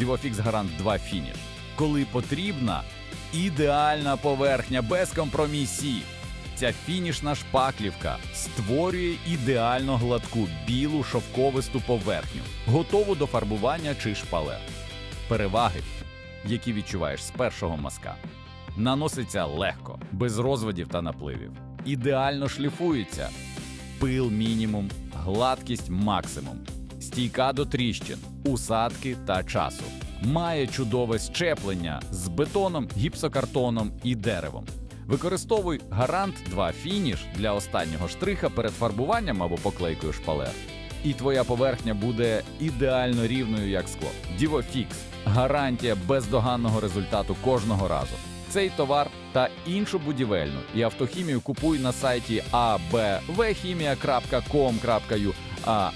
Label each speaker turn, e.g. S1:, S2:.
S1: Divofix Гарант 2 Finish. Коли потрібна, ідеальна поверхня без компромісів. Ця фінішна шпаклівка створює ідеально гладку білу шовковисту поверхню, готову до фарбування чи шпалер. Переваги, які відчуваєш з першого мазка. Наноситься легко, без розводів та напливів. Ідеально шліфується. Пил мінімум, гладкість максимум. Стійка до тріщин, усадки та часу. Має чудове щеплення з бетоном, гіпсокартоном і деревом. Використовуй гарант 2 фініш для останнього штриха перед фарбуванням або поклейкою шпалер. І твоя поверхня буде ідеально рівною, як скло. Divofix – гарантія бездоганного результату кожного разу. Цей товар та іншу будівельну і автохімію купуй на сайті abvchimia.com.ua,